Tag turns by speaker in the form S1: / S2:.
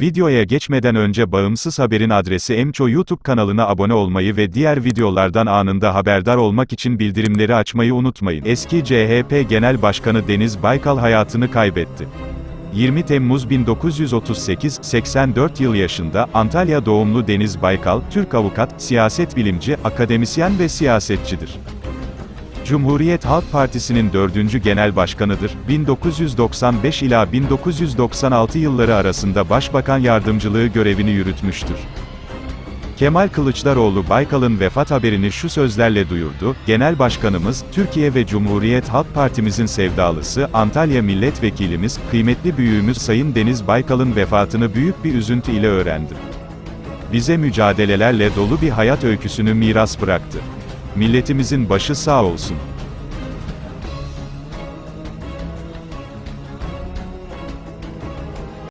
S1: Videoya geçmeden önce Bağımsız Haber'in adresi Emço YouTube kanalına abone olmayı ve diğer videolardan anında haberdar olmak için bildirimleri açmayı unutmayın. Eski CHP Genel Başkanı Deniz Baykal hayatını kaybetti. 20 Temmuz 1938, 84 yıl yaşında, Antalya doğumlu Deniz Baykal, Türk avukat, siyaset bilimci, akademisyen ve siyasetçidir. Cumhuriyet Halk Partisi'nin dördüncü genel başkanıdır. 1995 ila 1996 yılları arasında başbakan yardımcılığı görevini yürütmüştür. Kemal Kılıçdaroğlu Baykal'ın vefat haberini şu sözlerle duyurdu, Genel Başkanımız, Türkiye ve Cumhuriyet Halk Partimizin sevdalısı, Antalya Milletvekilimiz, kıymetli büyüğümüz Sayın Deniz Baykal'ın vefatını büyük bir üzüntü ile öğrendim. Bize mücadelelerle dolu bir hayat öyküsünü miras bıraktı. Milletimizin başı sağ olsun.